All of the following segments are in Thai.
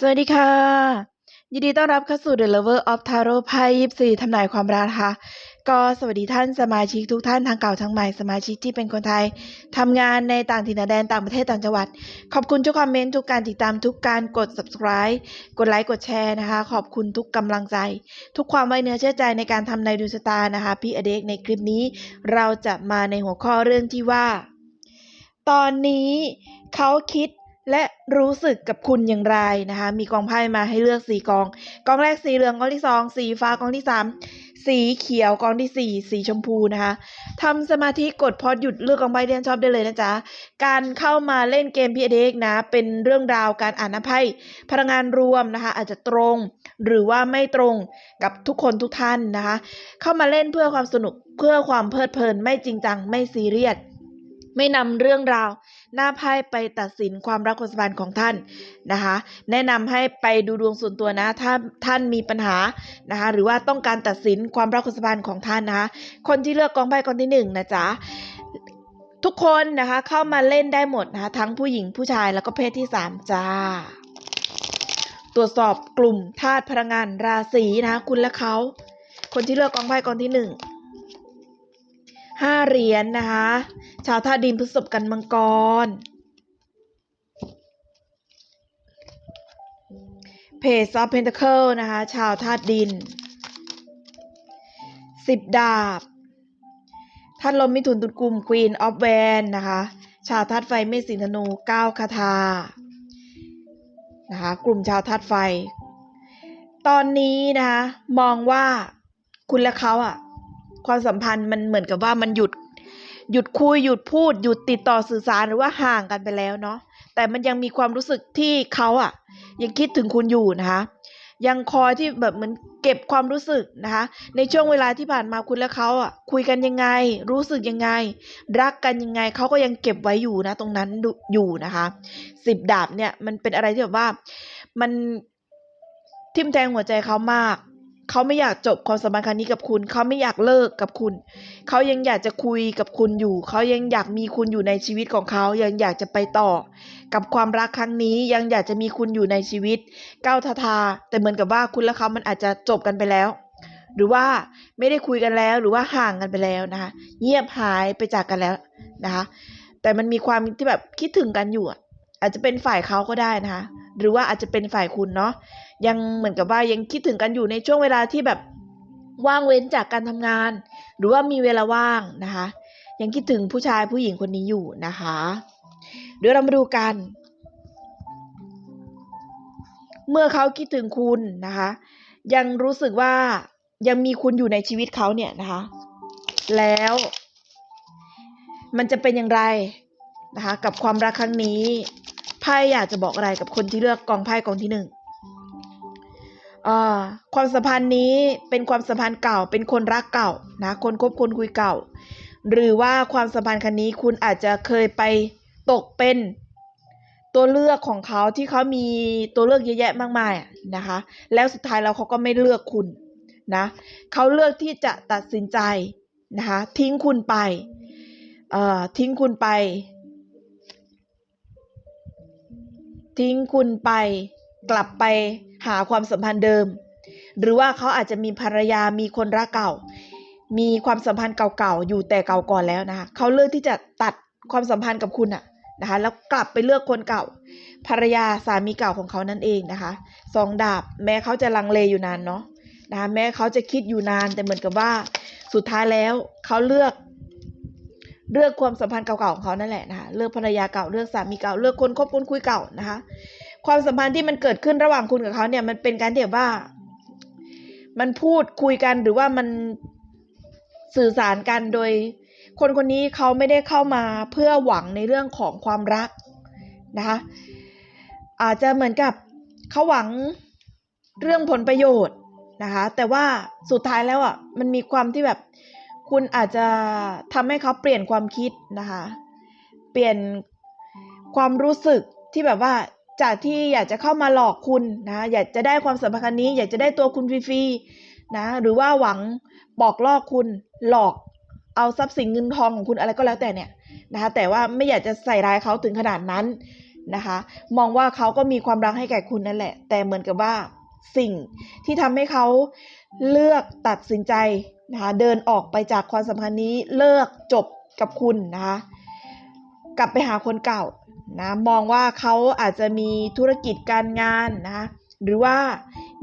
สวัสดีค่ะ ยินดีต้อนรับเข้าสู่ The Lover of Tarot ไพ่ยิปซีทำนายความรักนะคะก็สวัสดีท่านสมาชิกทุกท่านทั้งเก่าทั้งใหม่สมาชิกที่เป็นคนไทยทำงานในต่างถิ่นแดนต่างประเทศต่างจังหวัด ขอบคุณทุกคอมเมนต์ทุกการติดตามทุกการกด subscribe กดไลค์กดแชร์นะคะ ขอบคุณทุกกำลังใจ ทุกความไว้เนื้อเชื่อใจในการทำนายดวงชะตานะคะ พี่อเด็กในคลิปนี้ เราจะมาในหัวข้อเรื่องที่ว่า ตอนนี้เขาคิด และรู้สึกกับคุณอย่างไรนะคะ มีกองไพ่มาให้เลือกสี่กอง กองแรกสีเหลืองกองที่สองสีฟ้ากองที่สามสีเขียวกองที่สี่สีชมพูนะคะทำสมาธิกดพอดหยุดเลือกกองไพ่ที่ท่านชอบได้เลยนะจ๊ะ การเข้ามาเล่นเกมพีเด็กนะ เป็นเรื่องราวการอ่านไพ่พลังงานรวมนะคะ อาจจะตรง หรือว่าไม่ตรงกับทุกคนทุกท่านนะคะ เข้ามาเล่นเพื่อความสนุกเพื่อความเพลิดเพลินไม่จริงจังไม่ซีเรียสไม่นำเรื่องราว หน้าไพ่ไปตัดสินความรักความสัมพันธ์ของท่านนะคะ แนะนำให้ไปดูดวงส่วนตัวนะ ถ้าท่านมีปัญหานะคะ หรือว่าต้องการตัดสินความรักความสัมพันธ์ของท่านนะคะ คนที่เลือกกองไพ่กองที่หนึ่งนะจ๊ะทุกคนนะคะเข้ามาเล่นได้หมดนะคะทั้งผู้หญิงผู้ชายแล้วก็เพศที่สามจ้า ตรวจสอบกลุ่มธาตุพลังงานราศีนะคะคุณและเขา คนที่เลือกกองไพ่กองที่หนึ่ง ห้าเหรียญนะคะ ชาวธาตุดินพฤษภกันมังกร เพจออฟเพนทเคิลนะคะ ชาวธาตุดินสิบดาบธาตุลมมิถุนตุลกุมควีนออฟแวนนะคะ ชาวธาตุไฟเมษสิงห์ธนูเก้าคาถานะคะกลุ่มชาวธาตุไฟ ตอนนี้นะคะมองว่าคุณและเขาอะ ความสัมพันธ์มันเหมือนกับว่ามันหยุดหยุดคุยหยุดพูดหยุดติดต่อสื่อสารหรือว่าห่างกันไปแล้วเนาะแต่มันยังมีความรู้สึกที่เขาอะยังคิดถึงคุณอยู่นะคะยังคอยที่แบบเหมือนเก็บความรู้สึกนะคะ ในช่วงเวลาที่ผ่านมาคุณและเขาอะคุยกันยังไง รู้สึกยังไง รักกันยังไงเขาก็ยังเก็บไว้อยู่นะ ตรงนั้นอยู่นะคะสิบดาบเนี่ยมันเป็นอะไรที่แบบว่ามันทิ่มแทงหัวใจเขามาก เขาไม่อยากจบความสัมพันธ์ครั้งนี้กับคุณ เขาไม่อยากเลิกกับคุณ เขายังอยากจะคุยกับคุณอยู่ เขายังอยากมีคุณอยู่ในชีวิตของเขา ยังอยากจะไปต่อ กับความรักครั้งนี้ ยังอยากจะมีคุณอยู่ในชีวิต ก้าวทาทา แต่เหมือนกับว่าคุณและเขามันอาจจะจบกันไปแล้ว หรือว่าไม่ได้คุยกันแล้ว หรือว่าห่างกันไปแล้วนะคะ เงียบหายไปจากกันแล้วนะคะ แต่มันมีความที่แบบคิดถึงกันอยู่อะ อาจจะเป็นฝ่ายเขาก็ได้นะคะ หรือว่าอาจจะเป็นฝ่ายคุณเนาะยังเหมือนกับว่ายังคิดถึงกันอยู่ในช่วงเวลาที่แบบว่างเว้นจากการทำงาน หรือว่ามีเวลาว่างนะคะ ยังคิดถึงผู้ชายผู้หญิงคนนี้อยู่นะคะเดี๋ยวเรามาดูกัน เมื่อเขาคิดถึงคุณนะคะ ยังรู้สึกว่ายังมีคุณอยู่ในชีวิตเขาเนี่ยนะคะ แล้ว มันจะเป็นอย่างไรนะคะ กับความรักครั้งนี้ ไพ่อยากจะบอกอะไรกับคนที่เลือกกองไพ่กองที่หนึ่งอ่าความสัมพันธ์นี้เป็นความสัมพันธ์เก่า เป็นคนรักเก่านะ คนคบคนคุยเก่า หรือว่าความสัมพันธ์ครั้งนี้คุณอาจจะเคยไปตกเป็นตัวเลือกของเขาที่เขามีตัวเลือกเยอะแยะมากมายนะคะ แล้วสุดท้ายแล้วเขาก็ไม่เลือกคุณนะเขาเลือกที่จะตัดสินใจนะคะทิ้งคุณไปเอ่อทิ้งคุณไป ทิ้งคุณไป กลับไปหาความสัมพันธ์เดิม หรือว่าเขาอาจจะมีภรรยามีคนรักเก่า มีความสัมพันธ์เก่าๆอยู่แต่เก่าก่อนแล้วนะคะเขาเลือกที่จะตัดความสัมพันธ์กับคุณอะนะคะแล้วกลับไปเลือกคนเก่า ภรรยาสามีเก่าของเขานั่นเองนะคะสองดาบแม้เขาจะลังเลอยู่นานเนาะนะคะแม้เขาจะคิดอยู่นานแต่เหมือนกับว่า สุดท้ายแล้วเขาเลือก เลือกความสัมพันธ์เก่าๆของเขานั่นแหละนะคะเลือกภรรยาเก่าเลือกสามีเก่าเลือกคนคบคนคุยเก่านะคะ ความสัมพันธ์ที่มันเกิดขึ้นระหว่างคุณกับเขาเนี่ยมันเป็นการที่แบบว่า มันพูดคุยกันหรือว่ามันสื่อสารกันโดย คนคนนี้เขาไม่ได้เข้ามาเพื่อหวังในเรื่องของความรักนะคะอาจจะเหมือนกับเขาหวังเรื่องผลประโยชน์นะคะ แต่ว่าสุดท้ายแล้วอะมันมีความที่แบบ คุณอาจจะทำให้เขาเปลี่ยนความคิดนะคะ เปลี่ยนความรู้สึกที่แบบว่าจากที่อยากจะเข้ามาหลอกคุณนะอยากจะได้ความสัมพันธ์นี้ อยากจะได้ตัวคุณฟรีๆนะหรือว่าหวังบอกล่อคุณหลอกเอาทรัพย์สินเงินทองของคุณอะไรก็แล้วแต่เนี่ยนะคะแต่ว่าไม่อยากจะใส่ร้ายเขาถึงขนาดนั้นนะคะ มองว่าเขาก็มีความรักให้แก่คุณนั่นแหละ แต่เหมือนกับว่าสิ่งที่ทำให้เขาเลือกตัดสินใจ นะคะเดินออกไปจากความสัมพันธ์นี้เลิกจบกับคุณนะคะกลับไปหาคนเก่านะมองว่าเขาอาจจะมีธุรกิจการงานนะคะหรือว่า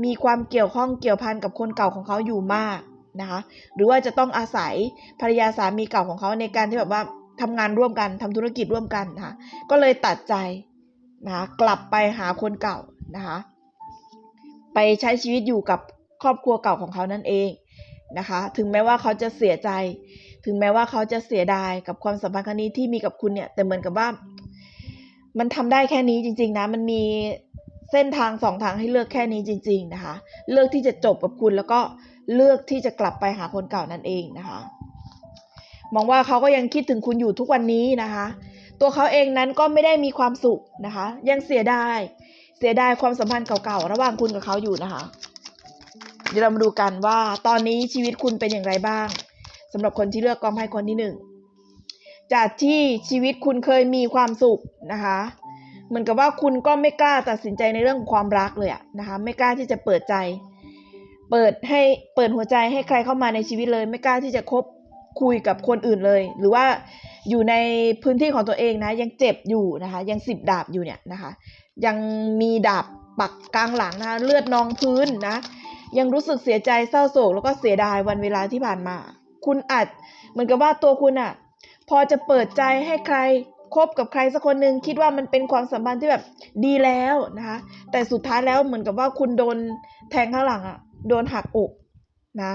มีความเกี่ยวข้องเกี่ยวพันกับคนเก่าของเขาอยู่มากนะคะหรือว่าจะต้องอาศัยภรรยาสามีเก่าของเขาในการที่แบบว่าทำงานร่วมกันทำธุรกิจร่วมกันนะคะก็เลยตัดใจนะคะกลับไปหาคนเก่านะคะไปใช้ชีวิตอยู่กับครอบครัวเก่าของเขานั่นเอง นะคะ ถึงแม้ว่าเขาจะเสียใจ ถึงแม้ว่าเขาจะเสียดายกับความสัมพันธ์ครั้งนี้ที่มีกับคุณเนี่ย แต่เหมือนกับว่า มันทำได้แค่นี้จริง ๆ นะ มันมีเส้นทางสองทางให้เลือกแค่นี้จริง ๆ นะคะ เลือกที่จะจบกับคุณแล้วก็เลือกที่จะกลับไปหาคนเก่านั่นเองนะคะ มองว่าเขาก็ยังคิดถึงคุณอยู่ทุกวันนี้นะคะ ตัวเขาเองนั้นก็ไม่ได้มีความสุขนะคะ ยังเสียดาย เสียดายความสัมพันธ์เก่าๆ ระหว่างคุณกับเขาอยู่นะคะ เดี๋ยวเรามาดูกันว่าตอนนี้ชีวิตคุณเป็นอย่างไรบ้างสำหรับคนที่เลือกกองไพ่คนที่หนึ่งจากที่ชีวิตคุณเคยมีความสุขนะคะ เหมือนกับว่าคุณก็ไม่กล้าตัดสินใจในเรื่องของความรักเลยอะนะคะ ไม่กล้าที่จะเปิดใจ เปิดให้เปิดหัวใจให้ใครเข้ามาในชีวิตเลย ไม่กล้าที่จะคบคุยกับคนอื่นเลย หรือว่าอยู่ในพื้นที่ของตัวเองนะ ยังเจ็บอยู่นะคะ ยังสิบดาบอยู่เนี่ยนะคะ ยังมีดาบปักกลางหลังนะคะเลือดนองพื้นนะ ยังรู้สึกเสียใจเศร้าโศกแล้วก็เสียดายวันเวลาที่ผ่านมา คุณอาจเหมือนกับว่าตัวคุณอะพอจะเปิดใจให้ใครคบกับใครสักคนหนึ่งคิดว่ามันเป็นความสัมพันธ์ที่แบบดีแล้วนะคะแต่สุดท้ายแล้วเหมือนกับว่าคุณโดนแทงข้างหลังอะโดนหักอกนะ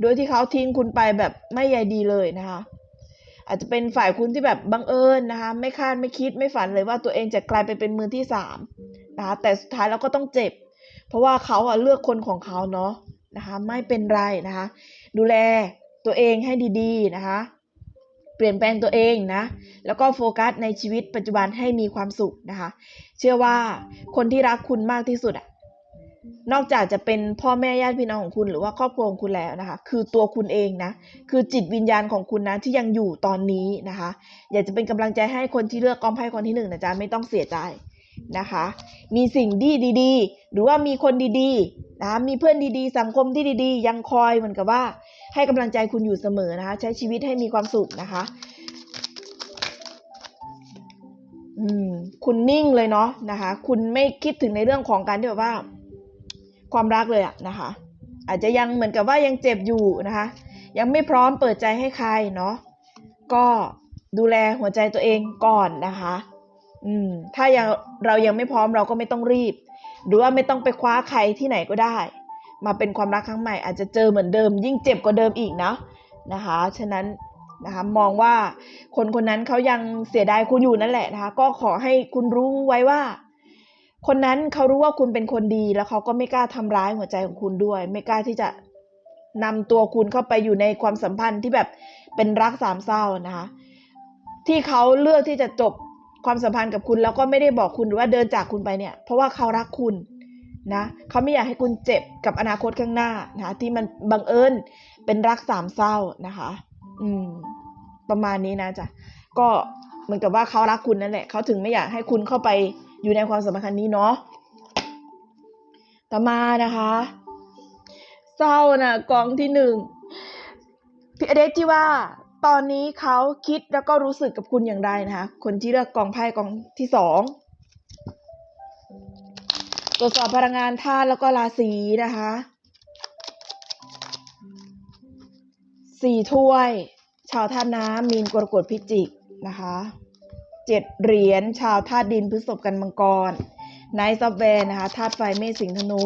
โดยที่เขาทิ้งคุณไปแบบไม่ใยดีเลยนะคะอาจจะเป็นฝ่ายคุณที่แบบบังเอิญนะคะไม่คาดไม่คิดไม่ฝันเลยว่าตัวเองจะกลายไปเป็นมือที่สามนะคะแต่สุดท้ายแล้วก็ต้องเจ็บ เพราะว่าเขาอะเลือกคนของเขาเนาะนะคะไม่เป็นไรนะคะ ดูแลตัวเองให้ดีๆนะคะ เปลี่ยนแปลงตัวเองนะ แล้วก็โฟกัสในชีวิตปัจจุบันให้มีความสุขนะคะ เชื่อว่าคนที่รักคุณมากที่สุดอะนอกจากจะเป็นพ่อแม่ญาติพี่น้องของคุณหรือว่าครอบครัวของคุณแล้วนะคะ คือตัวคุณเองนะ คือจิตวิญญาณของคุณนะที่ยังอยู่ตอนนี้นะคะ อยากจะเป็นกำลังใจให้คนที่เลือกกองไพ่คนที่หนึ่งนะจ๊ะไม่ต้องเสียใจ นะคะ มีสิ่งดีดีๆ หรือว่ามีคนดีๆนะมีเพื่อนดีๆ สังคมที่ดีๆ ยังคอยเหมือนกับว่า ให้กำลังใจคุณอยู่เสมอนะคะ ใช้ชีวิตให้มีความสุขนะคะอืมคุณนิ่งเลยเนาะนะคะ คุณไม่คิดถึงในเรื่องของการที่แบบว่า ความรักเลยอะนะคะ อาจจะยังเหมือนกับว่ายังเจ็บอยู่นะคะ ยังไม่พร้อมเปิดใจให้ใครเนาะก็ดูแลหัวใจตัวเองก่อนนะคะ อืม ถ้ายังเรายังไม่พร้อมเราก็ไม่ต้องรีบ หรือว่าไม่ต้องไปคว้าใครที่ไหนก็ได้ มาเป็นความรักครั้งใหม่ อาจจะเจอเหมือนเดิม ยิ่งเจ็บกว่าเดิมอีกนะนะคะ ฉะนั้นนะคะมองว่าคนคนนั้นเขายังเสียดายคุณอยู่นั่นแหละนะคะ ก็ขอให้คุณรู้ไว้ว่า คนนั้นเขารู้ว่าคุณเป็นคนดีแล้วเขาก็ไม่กล้าทำร้ายหัวใจของคุณด้วย ไม่กล้าที่จะนำตัวคุณเข้าไปอยู่ในความสัมพันธ์ที่แบบเป็นรักสามเศร้านะคะ ที่เขาเลือกที่จะจบ ความสัมพันธ์กับคุณแล้วก็ไม่ได้บอกคุณหรือว่าเดินจากคุณไปเนี่ย เพราะว่าเขารักคุณนะเขาไม่อยากให้คุณเจ็บกับอนาคตข้างหน้านะที่มันบังเอิญเป็นรักสามเศร้านะคะ อืม ประมาณนี้นะจ๊ะก็เหมือนกับว่าเขารักคุณนั่นแหละเขาถึงไม่อยากให้คุณเข้าไปอยู่ในความสัมพันธ์นี้เนาะต่อมานะคะ เศร้านะกองที่หนึ่งพี่อเดกที่ว่า ตอนนี้เขาคิดแล้วก็รู้สึกกับคุณอย่างไรนะคะ คนที่เลือกกองไพ่กองที่สองตรวจสอบพลังงานธาตุแล้วก็ราศีนะคะสี่ถ้วย ชาวธาตุน้ำมีนกรกฎพิจิกนะคะเจ็ดเหรียญชาวธาตุดินพฤษภกันมังกรไนท์ซอฟแวนนะคะธาตุไฟเมษสิงธนู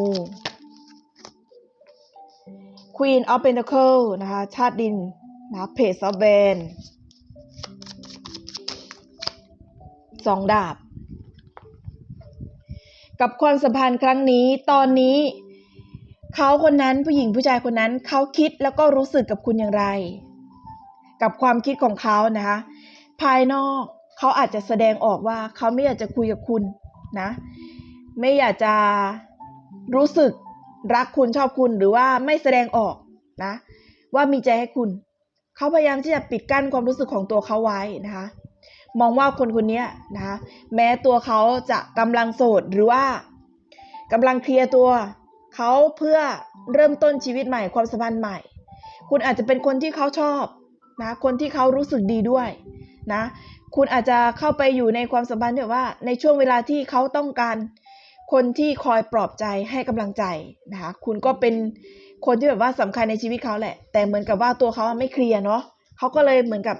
Queen of Pentacle นะคะชาติดิน นะเพจซอฟแวนสองดาบ กับความสัมพันธ์ครั้งนี้ ตอนนี้ เขาคนนั้นผู้หญิงผู้ชายคนนั้น เขาคิดแล้วก็รู้สึกกับคุณอย่างไร กับความคิดของเขานะคะ ภายนอกเขาอาจจะแสดงออกว่าเขาไม่อยากจะคุยกับคุณนะ ไม่อยากจะรู้สึกรักคุณชอบคุณหรือว่าไม่แสดงออกนะ ว่ามีใจให้คุณ เขาพยายามที่จะปิดกั้นความรู้สึกของตัวเขาไว้นะคะ มองว่าคนคนนี้นะคะแม้ตัวเขาจะกำลังโสดหรือว่ากำลังเคลียร์ตัวเขาเพื่อเริ่มต้นชีวิตใหม่ความสัมพันธ์ใหม่ คุณอาจจะเป็นคนที่เขาชอบนะคนที่เขารู้สึกดีด้วยนะคุณอาจจะเข้าไปอยู่ในความสัมพันธ์แบบว่า ในช่วงเวลาที่เขาต้องการคนที่คอยปลอบใจให้กำลังใจนะคะคุณก็เป็น คนที่แบบว่าสำคัญในชีวิตเขาแหละ แต่เหมือนกับว่าตัวเขาไม่เคลียร์เนาะเขาก็เลยเหมือนกับ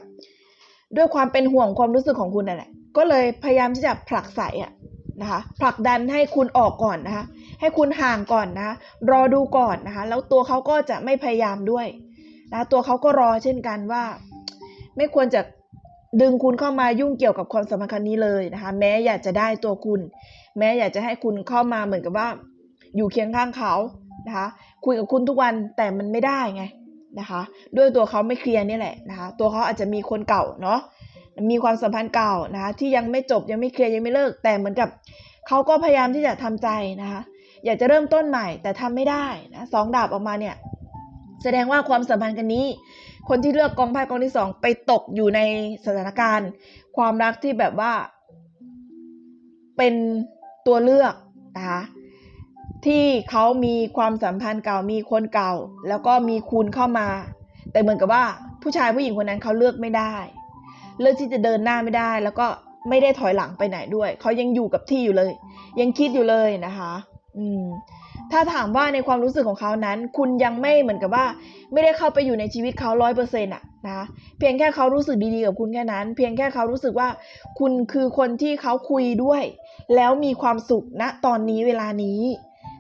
ด้วยความเป็นห่วงความรู้สึกของคุณนั่นแหละ ก็เลยพยายามที่จะผลักใสอะนะคะผลักดันให้คุณออกก่อนนะคะ ให้คุณห่างก่อนนะคะรอดูก่อนนะคะ แล้วตัวเขาก็จะไม่พยายามด้วยนะตัวเขาก็รอเช่นกันว่า ไม่ควรจะดึงคุณเข้ามายุ่งเกี่ยวกับความสัมพันธ์ครั้งนี้เลยนะคะ แม้อยากจะได้ตัวคุณ แม้อยากจะให้คุณเข้ามาเหมือนกับว่า อยู่เคียงข้างเขา นะคะคุยกับคุณทุกวันแต่มันไม่ได้ไงนะคะด้วยตัวเขาไม่เคลียร์นี่แหละนะคะตัวเขาอาจจะมีคนเก่าเนาะมีความสัมพันธ์เก่านะคะที่ยังไม่จบยังไม่เคลียร์ยังไม่เลิก แต่เหมือนกับเขาก็พยายามที่จะทำใจนะคะอยากจะเริ่มต้นใหม่แต่ทำไม่ได้นะสองดาบออกมาเนี่ยแสดงว่าความสัมพันธ์กันนี้ คนที่เลือกกองไพ่กองที่สองไปตกอยู่ในสถานการณ์ ความรักที่แบบว่า เป็นตัวเลือกนะคะ ที่เขามีความสัมพันธ์เก่ามีคนเก่า แล้วก็มีคุณเข้ามา แต่เหมือนกับว่าผู้ชายผู้หญิงคนนั้นเขาเลือกไม่ได้ เลือกที่จะเดินหน้าไม่ได้ แล้วก็ไม่ได้ถอยหลังไปไหนด้วย เขายังอยู่กับที่อยู่เลย ยังคิดอยู่เลยนะคะ อืมถ้าถามว่าในความรู้สึกของเขานั้น คุณยังไม่เหมือนกับว่า ไม่ได้เข้าไปอยู่ในชีวิตเขาร้อยเปอร์เซ็นต์อะนะเพียงแค่เขารู้สึกดีๆกับคุณแค่นั้น เพียงแค่เขารู้สึกว่า คุณคือคนที่เขาคุยด้วย แล้วมีความสุขณตอนนี้เวลานี้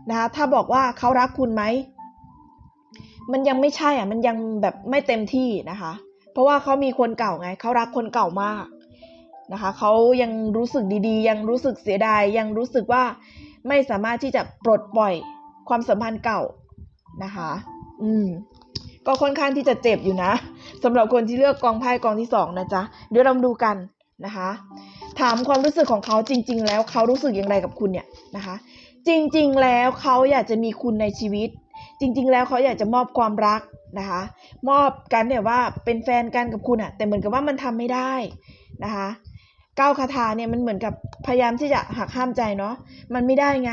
นะคะถ้าบอกว่าเขารักคุณไหมมันยังไม่ใช่อะมันยังแบบไม่เต็มที่นะคะ เพราะว่าเขามีคนเก่าไงเขารักคนเก่ามากนะคะเขายังรู้สึกดีๆ ยังรู้สึกเสียดายยังรู้สึกว่าไม่สามารถที่จะปลดปล่อยความสัมพันธ์เก่านะคะ อืม ก็ค่อนข้างที่จะเจ็บอยู่นะสำหรับคนที่เลือกกองไพ่กองที่สองนะจ๊ะเดี๋ยวเรามาดูกันนะคะ ถามความรู้สึกของเขาจริง ๆ แล้วเขารู้สึกอย่างไรกับคุณเนี่ยนะคะ จริงๆ แล้วเขาอยากจะมีคุณในชีวิต จริง ๆ แล้วเขาอยากจะมอบความรักนะคะ มอบกันเนี่ยว่าเป็นแฟนกันกับคุณอะแต่เหมือนกับว่ามันทำไม่ได้นะคะก้าวคาถาเนี่ยมันเหมือนกับพยายามที่จะหักห้ามใจเนาะมันไม่ได้ไง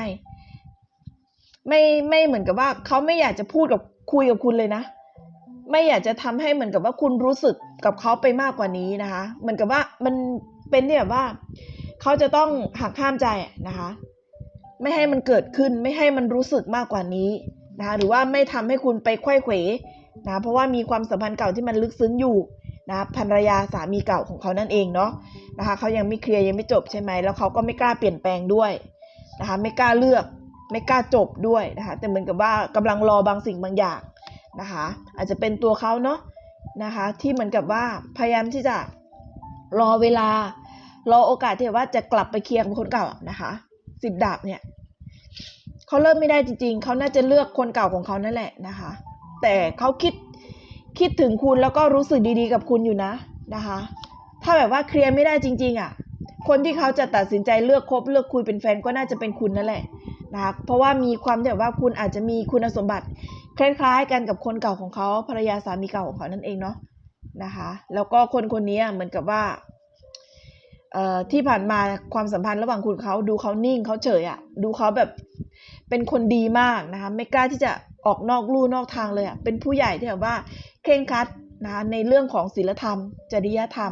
ไม่ไม่เหมือนกับว่าเขาไม่อยากจะพูดกับคุยกับคุณเลยนะ ไม่อยากจะทำให้เหมือนกับว่าคุณรู้สึกกับเขาไปมากกว่านี้นะคะ เหมือนกับว่ามันเป็นที่แบบว่าเขาจะต้องหักห้ามใจนะคะ ไม่ให้มันเกิดขึ้นไม่ให้มันรู้สึกมากกว่านี้นะคะหรือว่าไม่ทำให้คุณไปไขว้เขวนะเพราะว่ามีความสัมพันธ์เก่าที่มันลึกซึ้งอยู่นะภรรยาสามีเก่าของเขานั่นเองเนาะนะคะเขายังไม่เคลียร์ยังไม่จบใช่ไหมแล้วเขาก็ไม่กล้าเปลี่ยนแปลงด้วยนะคะไม่กล้าเลือกไม่กล้าจบด้วยนะคะแต่เหมือนกับว่ากำลังรอบางสิ่งบางอย่างนะคะอาจจะเป็นตัวเขาเนาะนะคะที่เหมือนกับว่าพยายามที่จะรอเวลารอโอกาสที่ว่าจะกลับไปเคลียร์กับคนเก่านะคะ สิบดาบเนี่ยเขาเริ่มไม่ได้จริง ๆ เขาน่าจะเลือกคนเก่าของเขานั่นแหละนะคะ แต่เขาคิดคิดถึงคุณแล้วก็รู้สึกดีๆกับคุณอยู่นะนะคะ ถ้าแบบว่าเคลียร์ไม่ได้จริง ๆอะ คนที่เขาจะตัดสินใจเลือกคบเลือกคุยเป็นแฟนก็น่าจะเป็นคุณนั่นแหละนะคะเพราะว่ามีความที่แบบว่าคุณอาจจะมีคุณสมบัติคล้ายๆกันกับคนเก่าของเขาภรรยาสามีเก่าของเขานั่นเองเนาะนะคะ แล้วก็คนคนนี้เหมือนกับว่า ที่ผ่านมาความสัมพันธ์ระหว่างคุณเขาดูเขานิ่งเขาเฉยอะ่ะดูเขาแบบเป็นคนดีมากนะคะไม่กล้าที่จะออกนอกลู่นอกทางเลยอะ่ะเป็นผู้ใหญ่ที่แบบว่าเคร่งครัดนะคะในเรื่องของศีลธรรม จริยธรรม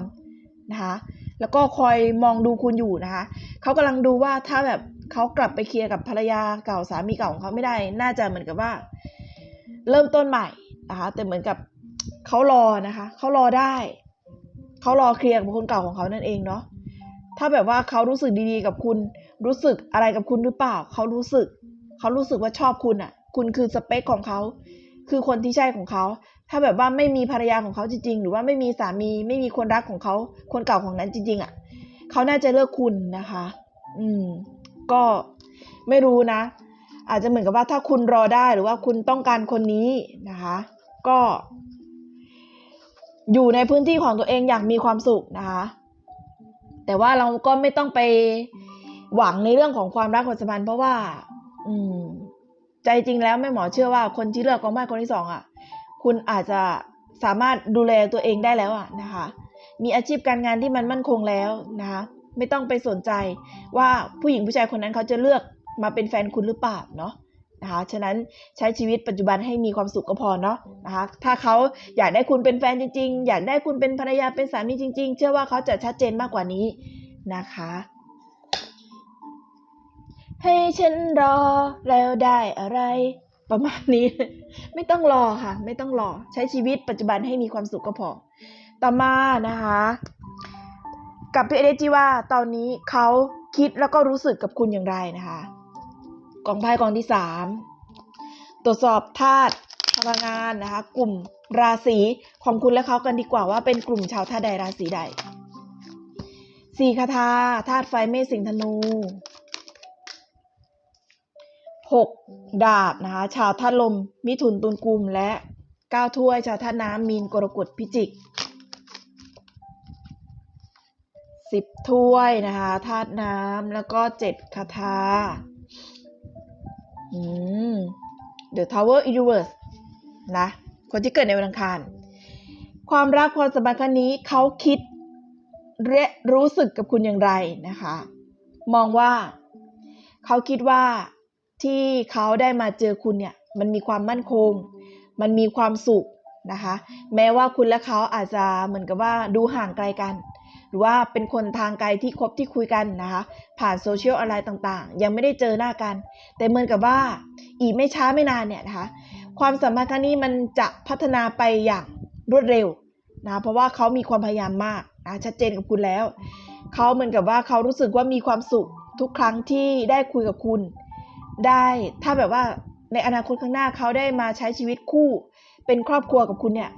นะคะแล้วก็คอยมองดูคุณอยู่นะคะเขากำลังดูว่าถ้าแบบเขากลับไปเคลียร์กับภรรยาเก่าสามีเก่าของเขาไม่ได้ น่าจะเหมือนกับว่า เริ่มต้นใหม่นะคะแต่เหมือนกับเขารอนะคะเขารอได้เขารอเคลียร์กับคนเก่าของเขานั่นเองเนาะ ถ้าแบบว่าเขารู้สึกดีๆกับคุณ รู้สึกอะไรกับคุณหรือเปล่า เขารู้สึก เขารู้สึกว่าชอบคุณอะ คุณคือสเปคของเขา คือคนที่ใช่ของเขา ถ้าแบบว่าไม่มีภรรยาของเขาจริงๆ หรือว่าไม่มีสามี ไม่มีคนรักของเขา คนเก่าของนั้นจริง ๆ อะ เขาน่าจะเลือกคุณนะคะ อืม ก็ไม่รู้นะ อาจจะเหมือนกับว่าถ้าคุณรอได้หรือว่าคุณต้องการคนนี้นะคะ ก็ อยู่ในพื้นที่ของตัวเองอยากมีความสุขนะคะ แต่ว่าเราก็ไม่ต้องไปหวังในเรื่องของความรักความสัมพันธ์เพราะว่า อืม ใจจริงแล้วแม่หมอเชื่อว่าคนที่เลือกกองไม้คนที่สองอะ คุณอาจจะสามารถดูแลตัวเองได้แล้วอะนะคะ มีอาชีพการงานที่มันมั่นคงแล้วนะคะไม่ต้องไปสนใจว่าผู้หญิงผู้ชายคนนั้นเขาจะเลือกมาเป็นแฟนคุณหรือเปล่าเนาะ นะคะฉะนั้นใช้ชีวิตปัจจุบันให้มีความสุขก็พอเนาะนะคะถ้าเขาอยากได้คุณเป็นแฟนจริง ๆ อยากได้คุณเป็นภรรยาเป็นสามีจริง ๆ เชื่อว่าเขาจะชัดเจนมากกว่านี้นะคะ ให้ฉันรอแล้วได้อะไร ประมาณนี้ ไม่ต้องรอค่ะ ไม่ต้องรอ ใช้ชีวิตปัจจุบันให้มีความสุขก็พอ ต่อมานะคะ กับพี่เอเดจิว่าตอนนี้เขาคิดแล้วก็รู้สึกกับคุณอย่างไรนะคะ กองไพ่กองที่สามตรวจสอบธาตุพลังงานนะคะ กลุ่มราศีของคุณและเขากันดีกว่าว่าเป็นกลุ่มชาวธาตุใดราศีใดสี่คาถาธาตุไฟเมษสิงธนูหกดาบนะคะ ชาวธาตุลม มิถุนตุลกุมและเก้าถ้วยชาวธาตุน้ำมีนกรกฎพิจิกสิบถ้วยนะคะธาตุน้ำแล้วก็เจ็ดคาถา อืม The Tower Universe นะ คนที่เกิดในวันอังคาร ความรักความสัมพันธ์ครั้งนี้เขาคิดและรู้สึกกับคุณอย่างไรนะคะ มองว่าเขาคิดว่าที่เขาได้มาเจอคุณเนี่ย มันมีความมั่นคง มันมีความสุขนะคะ แม้ว่าคุณและเขาอาจจะเหมือนกับว่าดูห่างไกลกัน รือว่าเป็นคนทางไกลที่คบที่คุยกันนะคะ ผ่านโซเชียลอะไรต่างๆ ยังไม่ได้เจอหน้ากัน แต่เหมือนกับว่าอีกไม่ช้าไม่นานเนี่ยนะคะ ความสัมพันธ์ครั้งนี้มันจะพัฒนาไปอย่างรวดเร็วนะเพราะว่าเขามีความพยายามมากนะชัดเจนกับคุณแล้ว เขาเหมือนกับว่าเขารู้สึกว่ามีความสุขทุกครั้งที่ได้คุยกับคุณ ได้ถ้าแบบว่าในอนาคตข้างหน้าเขาได้มาใช้ชีวิตคู่ เป็นครอบครัวกับคุณเนี่ย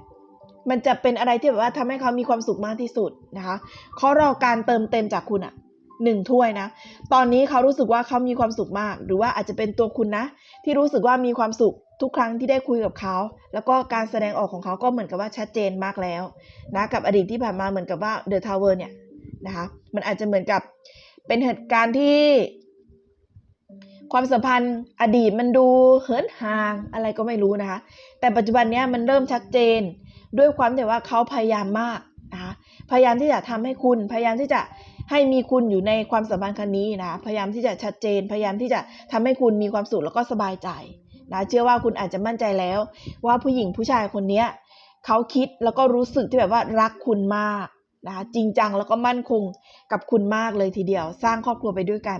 มันจะเป็นอะไรที่แบบว่าทำให้เขามีความสุขมากที่สุดนะคะเขารอการเติมเต็มจากคุณอะหนึ่งถ้วยนะ ตอนนี้เขารู้สึกว่าเขามีความสุขมาก หรือว่าอาจจะเป็นตัวคุณนะ ที่รู้สึกว่ามีความสุขทุกครั้งที่ได้คุยกับเขา แล้วก็การแสดงออกของเขาก็เหมือนกับว่าชัดเจนมากแล้วนะกับอดีตที่ผ่านมาเหมือนกับว่าเดอะทาวเวอร์เนี่ยนะคะมันอาจจะเหมือนกับเป็นเหตุการณ์ที่ ความสัมพันธ์อดีตมันดูเหินห่างอะไรก็ไม่รู้นะคะ แต่ปัจจุบันเนี้ยมันเริ่มชัดเจน ด้วยความที่ว่าเขาพยายามมากนะคะพยายามที่จะทำให้คุณ พยายามที่จะให้มีคุณอยู่ในความสัมพันธ์ครั้งนี้นะพยายามที่จะชัดเจน พยายามที่จะทำให้คุณมีความสุขแล้วก็สบายใจนะเชื่อว่าคุณอาจจะมั่นใจแล้ว ว่าผู้หญิงผู้ชายคนเนี้ยเขาคิดแล้วก็รู้สึกที่แบบว่ารักคุณมากนะคะจริงจังแล้วก็มั่นคงกับคุณมากเลยทีเดียว สร้างครอบครัวไปด้วยกัน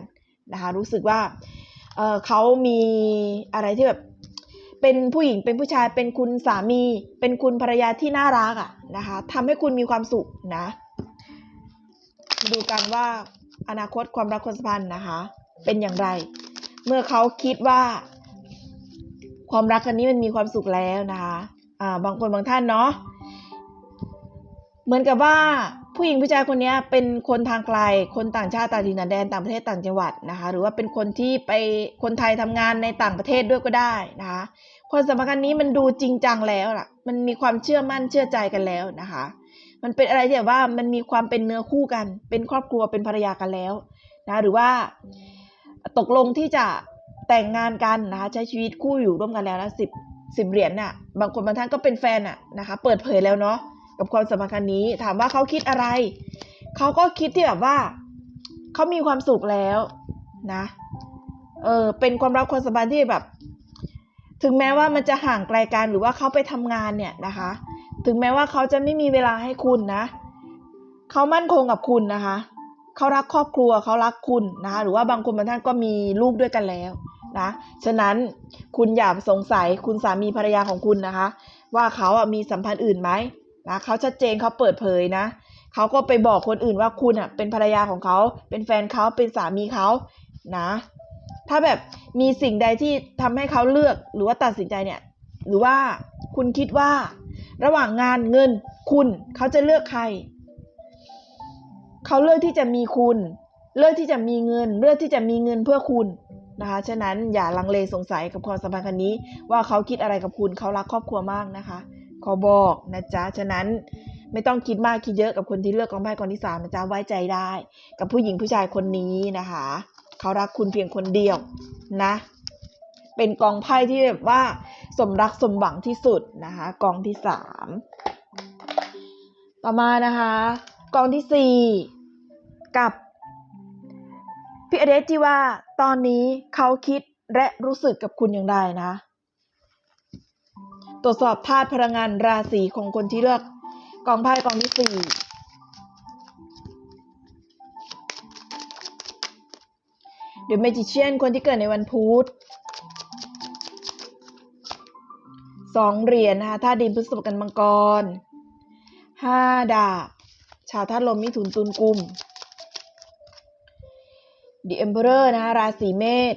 นะคะรู้สึกว่าเเขามีอะไรที่แบบ เป็นผู้หญิงเป็นผู้ชายเป็นคุณสามี เป็นคุณภรรยาที่น่ารักอะนะคะทำให้คุณมีความสุขนะ มาดูกันว่าอนาคตความรักความสัมพันธ์นะคะ เป็นอย่างไร เมื่อเขาคิดว่า ความรักครั้งนี้มันมีความสุขแล้วนะคะอ่าบางคนบางท่านเนาะเหมือนกับว่า ผู้หญิงผู้ชายคนนี้เป็นคนทางไกล คนต่างชาติต่างถิ่นต่างแดนต่างประเทศต่างจังหวัดนะคะ หรือว่าเป็นคนที่ไปคนไทยทำงานในต่างประเทศด้วยก็ได้นะคะความสัมพันธ์นี้มันดูจริงจังแล้วล่ะ มันมีความเชื่อมั่นเชื่อใจกันแล้วนะคะ มันเป็นอะไรที่แบบว่ามันมีความเป็นเนื้อคู่กัน เป็นครอบครัวเป็นภรรยากันแล้วนะหรือว่าตกลงที่จะแต่งงานกันนะคะใช้ชีวิตคู่อยู่ร่วมกันแล้วนะสิบสิบเหรียญน่ะ บางคนบางท่านก็เป็นแฟนน่ะนะคะ เปิดเผยแล้วเนาะ กับความสัมพันธ์ครั้งนี้ ถามว่าเขาคิดอะไร เขาก็คิดที่แบบว่า เขามีความสุขแล้วนะเออเป็นความรักความสัมพันธ์ที่แบบ ถึงแม้ว่ามันจะห่างไกลกันหรือว่าเขาไปทำงานเนี่ยนะคะ ถึงแม้ว่าเขาจะไม่มีเวลาให้คุณนะ เขามั่นคงกับคุณนะคะ เขารักครอบครัวเขารักคุณนะคะหรือว่าบางคนบางท่านก็มีลูกด้วยกันแล้วนะฉะนั้นคุณอย่าสงสัยคุณสามีภรรยาของคุณนะคะ ว่าเขาอะมีสัมพันธ์อื่นไหม นะเขาชัดเจนเขาเปิดเผยนะเขาก็ไปบอกคนอื่นว่าคุณอะเป็นภรรยาของเขาเป็นแฟนเขาเป็นสามีเขานะ ถ้าแบบมีสิ่งใดที่ทำให้เขาเลือกหรือว่าตัดสินใจเนี่ย หรือว่าคุณคิดว่า ระหว่างงานเงินคุณเขาจะเลือกใครเขาเลือกที่จะมีคุณ เลือกที่จะมีเงิน เลือกที่จะมีเงินเพื่อคุณนะคะ ฉะนั้นอย่าลังเลสงสัยกับความสัมพันธ์ครั้งนี้ ว่าเขาคิดอะไรกับคุณเขารักครอบครัวมากนะคะ ขอบอกนะจ๊ะ ฉะนั้นไม่ต้องคิดมากคิดเยอะกับคนที่เลือกกองไพ่กองที่สามนะจ๊ะไว้ใจได้ กับผู้หญิงผู้ชายคนนี้นะคะ เขารักคุณเพียงคนเดียวนะ เป็นกองไพ่ที่แบบว่า สมรักสมหวังที่สุดนะคะกองที่สามต่อมานะคะกองที่สี่กับพี่อเดชที่ว่าตอนนี้เขาคิดและรู้สึกกับคุณอย่างไรนะ ตรวจสอบธาตุพลังงานราศีของคนที่เลือกกองไพ่กองที่สี่เดี๋ยวเมจิเชียนคนที่เกิดในวันพุธสองเหรียญนะคะธาตุดินพฤษภกันมังกรห้าดาบ ชาวธาตุลมมิถุนตุลกุม The Emperor นะคะราศีเมษ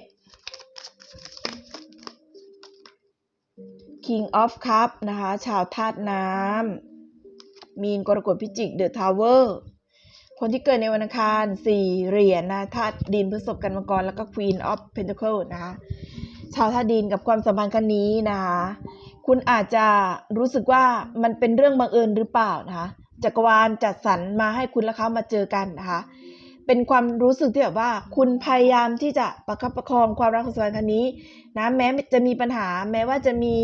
King of Cup นะคะ ชาวธาตุน้ำ มีนกรกฎพิจิก The Tower คนที่เกิดในวันอังคารสี่เหรียญนะธาตุดินพฤษภกันมังกร แล้วก็ Queen of Pentacles นะคะ ชาวธาตุดินกับความสัมพันธ์ครั้งนี้นะคะ คุณอาจจะรู้สึกว่ามันเป็นเรื่องบังเอิญหรือเปล่านะคะ จักรวาลจัดสรรมาให้คุณและเขามาเจอกันนะคะ เป็นความรู้สึกที่แบบว่า คุณพยายามที่จะประคับประคองความรักของสัมพันธ์ครั้งนี้นะแม้จะมีปัญหา แม้ว่าจะมี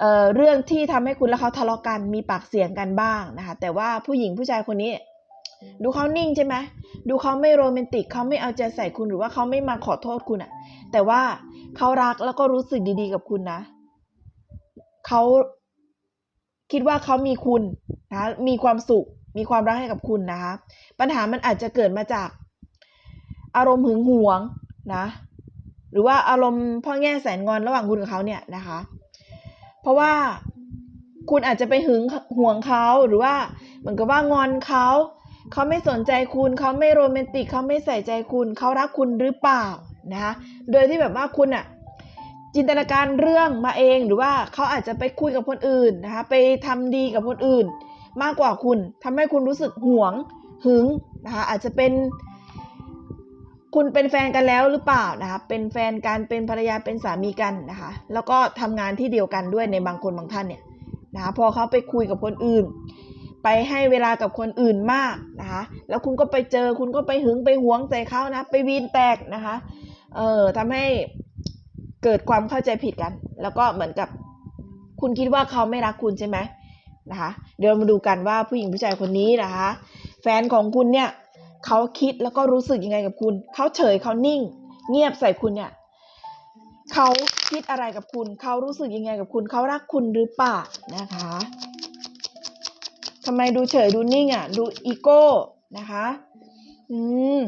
เเรื่องที่ทำให้คุณและเขาทะเลาะกันมีปากเสียงกันบ้างนะคะแต่ว่าผู้หญิงผู้ชายคนนี้ ดูเขานิ่งใช่ไหมดูเขาไม่โรแมนติกเขาไม่เอาใจใส่คุณหรือว่าเขาไม่มาขอโทษคุณอะแต่ว่าเขารักแล้วก็รู้สึกดีๆกับคุณนะเขาคิดว่าเขามีคุณนะมีความสุข มีความรักให้กับคุณนะคะ ปัญหามันอาจจะเกิดมาจาก อารมณ์หึงหวงนะ หรือว่าอารมณ์พ่อแง่แสนงอนระหว่างคุณกับเขาเนี่ยนะคะ เพราะว่าคุณอาจจะไปหึงหวงเขาหรือว่าเหมือนกับว่างอนเขาเขาไม่สนใจคุณเขาไม่โรแมนติกเขาไม่ใส่ใจคุณเขารักคุณหรือเปล่านะคะโดยที่แบบว่าคุณอะจินตนาการเรื่องมาเองหรือว่าเขาอาจจะไปคุยกับคนอื่นนะคะไปทำดีกับคนอื่น มากกว่าคุณทำให้คุณรู้สึกหวงหึงนะคะอาจจะเป็นคุณเป็นแฟนกันแล้วหรือเปล่านะคะ เป็นแฟนกัน เป็นภรรยา เป็นสามีกันนะคะ แล้วก็ทำงานที่เดียวกันด้วยในบางคนบางท่านเนี่ยนะคะ พอเขาไปคุยกับคนอื่น ไปให้เวลากับคนอื่นมากนะคะ แล้วคุณก็ไปเจอ คุณก็ไปหึงไปหวงใส่เขานะ ไปวีนแตกนะคะ เอ่อทำให้เกิดความเข้าใจผิดกัน แล้วก็เหมือนกับ คุณคิดว่าเขาไม่รักคุณใช่ไหม นะคะ เดี๋ยวเรามาดูกันว่าผู้หญิงผู้ชายคนนี้นะคะ แฟนของคุณเนี่ยเขาคิดแล้วก็รู้สึกยังไงกับคุณ เขาเฉยเขานิ่ง เงียบใส่คุณเนี่ยเขาคิดอะไรกับคุณ เขารู้สึกยังไงกับคุณ เขารักคุณหรือเปล่านะคะทำไมดูเฉยดูนิ่งอะ ดูอีโก้นะคะ อืม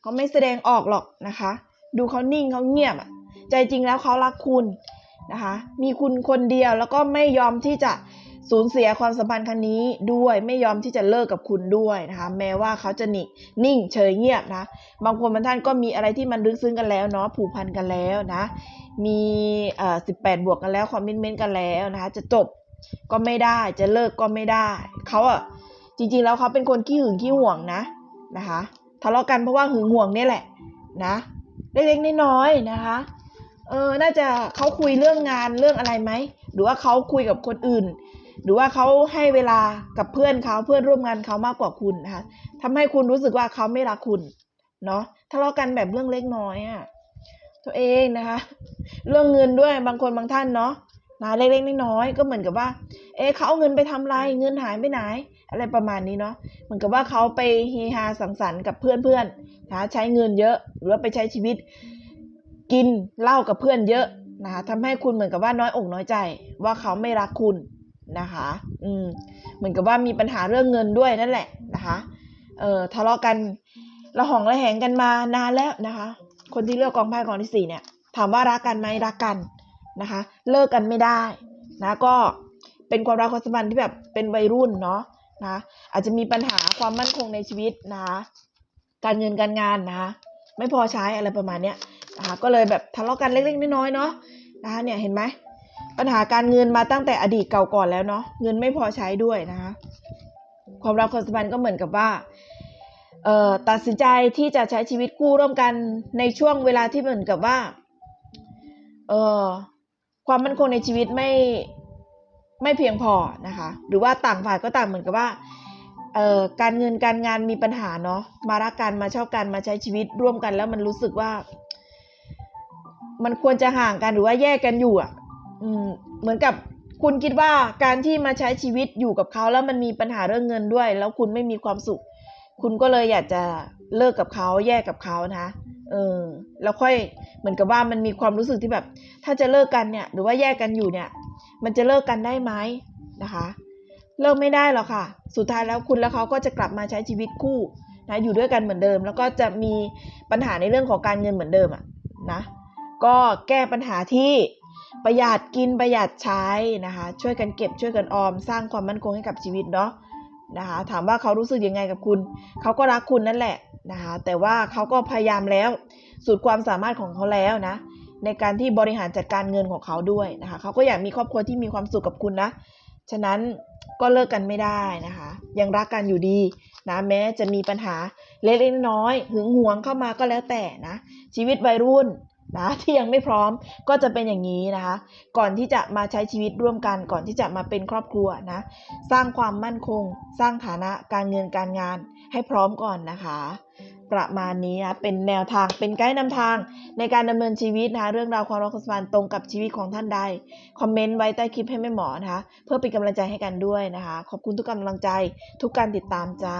เขาไม่แสดงออกหรอกนะคะ ดูเขานิ่งเขาเงียบอะ ใจจริงแล้วเขารักคุณนะคะ มีคุณคนเดียวแล้วก็ไม่ยอมที่จะ สูญเสียความสัมพันธ์ครั้งนี้ด้วยไม่ยอมที่จะเลิกกับคุณด้วยนะคะแม้ว่าเขาจะหนินิ่งเฉยเงียบนะบางคนบางท่านก็มีอะไรที่มันลึกซึ้งกันแล้วเนาะผูกพันกันแล้วนะมีเอ่อสิบแปดบวกกันแล้วคอมมิชเมนต์กันแล้วนะคะจะจบก็ไม่ได้จะเลิกก็ไม่ได้เขาอะจริงๆแล้วเขาเป็นคนขี้หึงขี้ห่วงนะนะคะทะเลาะกันเพราะว่าหึงห่วงนี่แหละนะเล็กๆน้อยๆนะคะเออน่าจะเขาคุยเรื่องงานเรื่องอะไรไหมหรือว่าเขาคุยกับคนอื่น หรือว่าเขาให้เวลากับเพื่อนเขาเพื่อนร่วมงานเขามากกว่าคุณนะคะทำให้คุณรู้สึกว่าเขาไม่รักคุณเนาะทะเลาะกันแบบเรื่องเล็กน้อยอะตัวเองนะคะ เรื่องเงินด้วยบางคนบางท่านเนาะนะเล็กๆน้อยๆก็เหมือนกับว่า เอ๊เขาเอาเงินไปทำอะไรเงินหายไปไหน อะไรประมาณนี้เนาะเหมือนกับว่าเขาไปเฮฮาสังสรรค์กับเพื่อนๆนะใช้เงินเยอะหรือว่าไปใช้ชีวิต กินเหล้ากับเพื่อนเยอะนะคะทำให้คุณเหมือนกับว่าน้อยอกน้อยใจ ว่าเขาไม่รักคุณ นะคะ อืม เหมือนกับว่ามีปัญหาเรื่องเงินด้วยนั่นแหละนะคะ เอ่อทะเลาะกันระหองระแหงกันมานานแล้วนะคะ คนที่เลือกกองไพ่กองที่สี่เนี่ย ถามว่ารักกันไหมรักกันนะคะ เลิกกันไม่ได้นะก็เป็นความรักความสัมพันธ์ที่แบบเป็นวัยรุ่นเนาะนะอาจจะมีปัญหาความมั่นคงในชีวิตนะคะการเงินการงานนะคะไม่พอใช้อะไรประมาณเนี้ยนะคะก็เลยแบบทะเลาะกันเล็กๆน้อยๆเนาะนะคะเนี่ยเห็นไหม ปัญหาการเงินมาตั้งแต่อดีตเก่าก่อนแล้วเนาะเงินไม่พอใช้ด้วยนะคะความรักความสัมพันธ์ก็เหมือนกับว่าเอ่อตัดสินใจที่จะใช้ชีวิตคู่ร่วมกันในช่วงเวลาที่เหมือนกับว่าเออความมั่นคงในชีวิตไม่ไม่เพียงพอนะคะ หรือว่าต่างฝ่ายก็ต่างเหมือนกับว่าเอ่อการเงินการงานมีปัญหาเนาะมารักกันมาชอบกันมาใช้ชีวิตร่วมกัน แล้วมันรู้สึกว่า มันควรจะห่างกันหรือว่าแยกกันอยู่อะ อืมเหมือนกับคุณคิดว่าการที่มาใช้ชีวิตอยู่กับเขาแล้วมันมีปัญหาเรื่องเงินด้วย แล้วคุณไม่มีความสุข คุณก็เลยอยากจะเลิกกับเขาแยกกับเขานะเออแล้วค่อยเหมือนกับว่ามันมีความรู้สึกที่แบบ ถ้าจะเลิกกันเนี่ย หรือว่าแยกกันอยู่เนี่ย มันจะเลิกกันได้ไหมนะคะ เลิกไม่ได้หรอกค่ะ สุดท้ายแล้วคุณและเขาก็จะกลับมาใช้ชีวิตคู่นะอยู่ด้วยกันเหมือนเดิม แล้วก็จะมีปัญหาในเรื่องของการเงินเหมือนเดิมอะนะก็แก้ปัญหาที่ ประหยัดกินประหยัดใช้นะคะ ช่วยกันเก็บช่วยกันออม สร้างความมั่นคงให้กับชีวิตเนาะนะคะถามว่าเขารู้สึกยังไงกับคุณ เขาก็รักคุณนั่นแหละนะคะแต่ว่าเขาก็พยายามแล้ว สุดความสามารถของเขาแล้วนะในการที่บริหารจัดการเงินของเขาด้วยนะคะเขาก็อยากมีครอบครัวที่มีความสุขกับคุณนะ ฉะนั้นก็เลิกกันไม่ได้นะคะ ยังรักกันอยู่ดีนะแม้จะมีปัญหาเล็กๆน้อยๆหึงหวงเข้ามาก็แล้วแต่นะชีวิตวัยรุ่น นะที่ยังไม่พร้อมก็จะเป็นอย่างนี้นะคะ ก่อนที่จะมาใช้ชีวิตร่วมกันก่อนที่จะมาเป็นครอบครัวนะ สร้างความมั่นคง สร้างฐานะการเงินการงานให้พร้อมก่อนนะคะ ประมาณนี้นะเป็นแนวทางเป็นไกด์นำทางในการดำเนินชีวิตนะคะเรื่องราวความรักความสัมพันธ์ตรงกับชีวิตของท่านใด คอมเมนต์ไว้ใต้คลิปให้แม่หมอนะคะ เพื่อเป็นกำลังใจให้กันด้วยนะคะ ขอบคุณทุกกำลังใจทุกการติดตามจ้า